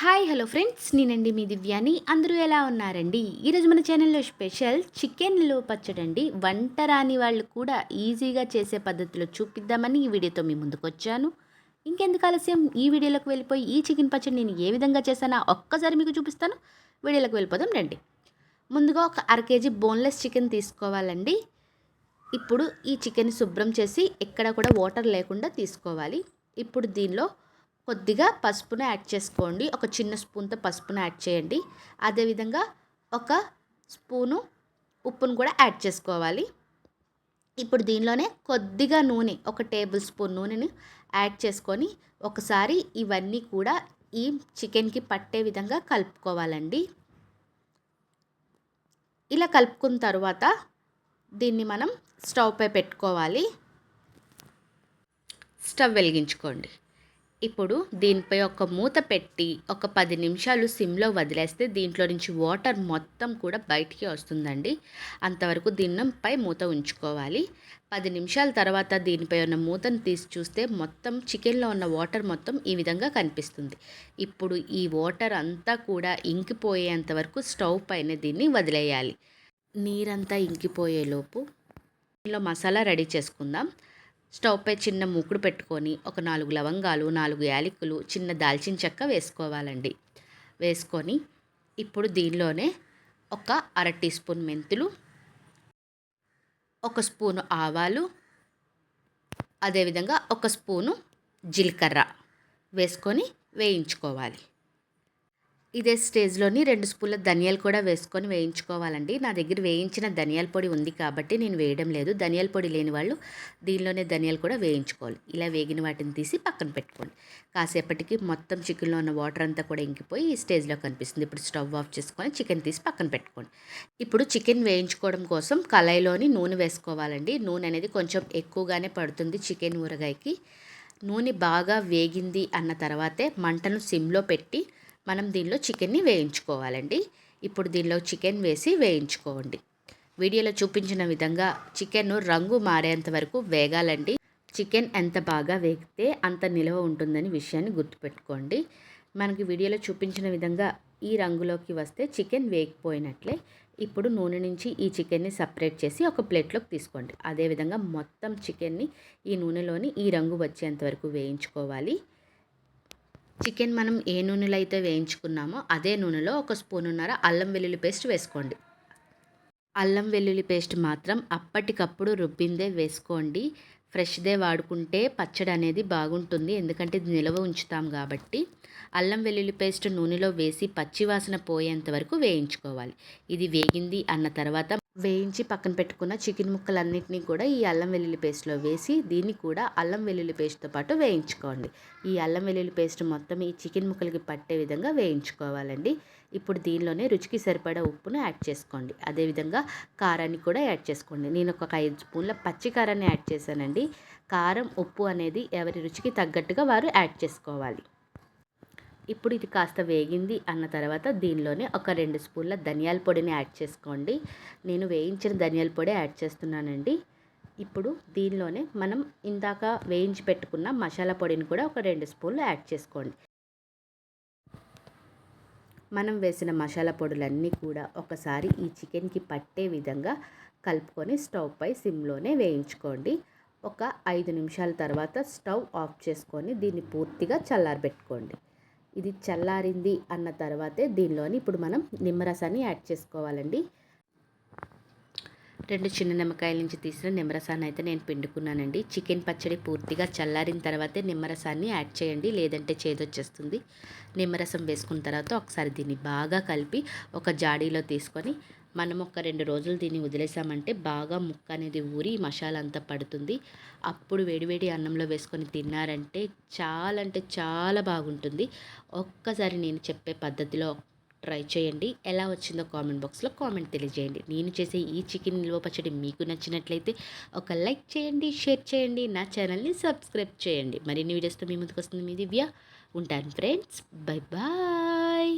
Hi hello friends నేనండి మీ దివ్యాని. అందరూ ఎలా ఉన్నారండి? ఈరోజు మన ఛానల్లో స్పెషల్ చికెన్ నిలువ పచ్చడి అండి. వంట రాని వాళ్ళు కూడా ఈజీగా చేసే పద్ధతిలో చూపిద్దామని ఈ వీడియోతో మీ ముందుకు వచ్చాను. ఇంకెందుకు ఆలస్యం? ఈ వీడియోలోకి వెళ్ళిపోయి ఈ చికెన్ పచ్చడి నేను ఏ విధంగా చేశానో ఒక్కసారి మీకు చూపిస్తాను. వీడియోలోకి వెళ్ళిపోదాం రండి. ముందుగా ఒక అర కేజీ బోన్లెస్ చికెన్ తీసుకోవాలండి. ఇప్పుడు ఈ చికెన్ శుభ్రం చేసి ఎక్కడ కూడా వాటర్ లేకుండా తీసుకోవాలి. ఇప్పుడు దీనిలో కొద్దిగా పసుపును యాడ్ చేసుకోండి. ఒక చిన్న స్పూన్తో పసుపును యాడ్ చేయండి. అదేవిధంగా ఒక స్పూను ఉప్పును కూడా యాడ్ చేసుకోవాలి. ఇప్పుడు దీనిలోనే కొద్దిగా నూనె ఒక టేబుల్ స్పూన్ నూనెని యాడ్ చేసుకొని ఒకసారి ఇవన్నీ కూడా ఈ చికెన్కి పట్టే విధంగా కలుపుకోవాలండి. ఇలా కలుపుకున్న తర్వాత దీన్ని మనం స్టవ్పై పెట్టుకోవాలి. స్టవ్ వెలిగించుకోండి. ఇప్పుడు దీనిపై ఒక మూత పెట్టి ఒక పది నిమిషాలు సిమ్లో వదిలేస్తే దీంట్లో నుంచి వాటర్ మొత్తం కూడా బయటికి వస్తుందండి. అంతవరకు దిన్నంపై మూత ఉంచుకోవాలి. పది నిమిషాల తర్వాత దీనిపై ఉన్న మూతను తీసి చూస్తే మొత్తం చికెన్లో ఉన్న వాటర్ మొత్తం ఈ విధంగా కనిపిస్తుంది. ఇప్పుడు ఈ వాటర్ అంతా కూడా ఇంకిపోయేంత వరకు స్టవ్ పైన దీన్ని వదిలేయాలి. నీరంతా ఇంకిపోయేలోపు దీనిలో మసాలా రెడీ చేసుకుందాం. స్టవ్పై చిన్న మూకుడు పెట్టుకొని ఒక నాలుగు లవంగాలు నాలుగు యాలకులు చిన్న దాల్చిన చెక్క వేసుకోవాలండి. వేసుకొని ఇప్పుడు దీనిలోనే ఒక అర టీ స్పూన్ మెంతులు ఒక స్పూను ఆవాలు అదేవిధంగా ఒక స్పూను జీలకర్ర వేసుకొని వేయించుకోవాలి. ఇదే స్టేజ్లోని రెండు స్పూన్ల ధనియాలు కూడా వేసుకొని వేయించుకోవాలండి. నా దగ్గర వేయించిన ధనియాల పొడి ఉంది కాబట్టి నేను వేయడం లేదు. ధనియాల పొడి లేని వాళ్ళు దీనిలోనే ధనియాలు కూడా వేయించుకోవాలి. ఇలా వేగిన వాటిని తీసి పక్కన పెట్టుకోండి. కాసేపటికి మొత్తం చికెన్లో ఉన్న వాటర్ అంతా కూడా ఇంకిపోయి ఈ స్టేజ్లో కనిపిస్తుంది. ఇప్పుడు స్టవ్ ఆఫ్ చేసుకొని చికెన్ తీసి పక్కన పెట్టుకోండి. ఇప్పుడు చికెన్ వేయించుకోవడం కోసం కళాయిలోని నూనె వేసుకోవాలండి. నూనె అనేది కొంచెం ఎక్కువగానే పడుతుంది చికెన్ ఊరగాయకి. నూనె బాగా వేగింది అన్న తర్వాతే మంటను సిమ్లో పెట్టి మనం దీనిలో చికెన్ని వేయించుకోవాలండి. ఇప్పుడు దీనిలో చికెన్ వేసి వేయించుకోండి. వీడియోలో చూపించిన విధంగా చికెన్ రంగు మారేంత వరకు వేగాలండి. చికెన్ ఎంత బాగా వేగితే అంత నిల్వ ఉంటుందని విషయాన్ని గుర్తుపెట్టుకోండి. మనకి వీడియోలో చూపించిన విధంగా ఈ రంగులోకి వస్తే చికెన్ వేగిపోయినట్లే. ఇప్పుడు నూనె నుంచి ఈ చికెన్ని సపరేట్ చేసి ఒక ప్లేట్లోకి తీసుకోండి. అదేవిధంగా మొత్తం చికెన్ని ఈ నూనెలోని ఈ రంగు వచ్చేంత వరకు వేయించుకోవాలి. చికెన్ మనం ఏ నూనెలో అయితే వేయించుకున్నామో అదే నూనెలో ఒక స్పూనున్నర అల్లం వెల్లుల్లి పేస్ట్ వేసుకోండి. అల్లం వెల్లుల్లి పేస్ట్ మాత్రం అప్పటికప్పుడు రుబ్బిందే వేసుకోండి. ఫ్రెష్దే వాడుకుంటే పచ్చడి అనేది బాగుంటుంది. ఎందుకంటే ఇది నిల్వ ఉంచుతాం కాబట్టి అల్లం వెల్లుల్లి పేస్ట్ నూనెలో వేసి పచ్చివాసన పోయేంత వరకు వేయించుకోవాలి. ఇది వేగింది అన్న తర్వాత వేయించి పక్కన పెట్టుకున్న చికెన్ ముక్కలన్నింటినీ కూడా ఈ అల్లం వెల్లుల్లి పేస్ట్లో వేసి దీన్ని కూడా అల్లం వెల్లుల్లి పేస్ట్తో పాటు వేయించుకోండి. ఈ అల్లం వెల్లుల్లి పేస్ట్ మొత్తం ఈ చికెన్ ముక్కలకి పట్టే విధంగా వేయించుకోవాలండి. ఇప్పుడు దీనిలోనే రుచికి సరిపడా ఉప్పును యాడ్ చేసుకోండి. అదేవిధంగా కారాన్ని కూడా యాడ్ చేసుకోండి. నేను ఒక ఐదు స్పూన్ల పచ్చి కారాన్ని యాడ్ చేశానండి. కారం ఉప్పు అనేది ఎవరి రుచికి తగ్గట్టుగా వారు యాడ్ చేసుకోవాలి. ఇప్పుడు ఇది కాస్త వేగింది అన్న తర్వాత దీనిలోనే ఒక రెండు స్పూన్ల ధనియాల పొడిని యాడ్ చేసుకోండి. నేను వేయించిన ధనియాల పొడి యాడ్ చేస్తున్నానండి. ఇప్పుడు దీనిలోనే మనం ఇందాక వేయించి పెట్టుకున్న మసాలా పొడిని కూడా ఒక రెండు స్పూన్లు యాడ్ చేసుకోండి. మనం వేసిన మసాలా పొడులన్నీ కూడా ఒకసారి ఈ చికెన్కి పట్టే విధంగా కలుపుకొని స్టవ్ పై సిమ్లోనే వేయించుకోండి. ఒక ఐదు నిమిషాల తర్వాత స్టవ్ ఆఫ్ చేసుకొని దీన్ని పూర్తిగా చల్లారబెట్టుకోండి. ఇది చల్లారింది అన్న తర్వాతే దీనిలోని ఇప్పుడు మనం నిమ్మరసాన్ని యాడ్ చేసుకోవాలండి. రెండు చిన్న నిమ్మకాయల నుంచి తీసిన నిమ్మరసాన్ని అయితే నేను పిండుకున్నానండి. చికెన్ పచ్చడి పూర్తిగా చల్లారిన తర్వాతే నిమ్మరసాన్ని యాడ్ చేయండి లేదంటే చేదొచ్చేస్తుంది. నిమ్మరసం వేసుకున్న తర్వాత ఒకసారి దీన్ని బాగా కలిపి ఒక జాడీలో తీసుకొని మనం ఒక రెండు రోజులు దీన్ని వదిలేసామంటే బాగా ముక్క అనేది ఊరి మసాలా అంతా పడుతుంది. అప్పుడు వేడివేడి అన్నంలో వేసుకొని తిన్నారంటే చాలా అంటే చాలా బాగుంటుంది. ఒక్కసారి నేను చెప్పే పద్ధతిలో ట్రై చేయండి. ఎలా వచ్చిందో కామెంట్ బాక్స్లో కామెంట్ తెలియజేయండి. నేను చేసే ఈ చికెన్ నిల్వ పచ్చడి మీకు నచ్చినట్లయితే ఒక లైక్ చేయండి షేర్ చేయండి నా ఛానల్ని సబ్స్క్రైబ్ చేయండి. మరిన్ని వీడియోస్తో మీ ముందుకు వస్తుంది మీ దివ్య. ఉంటాను ఫ్రెండ్స్. Bye bye.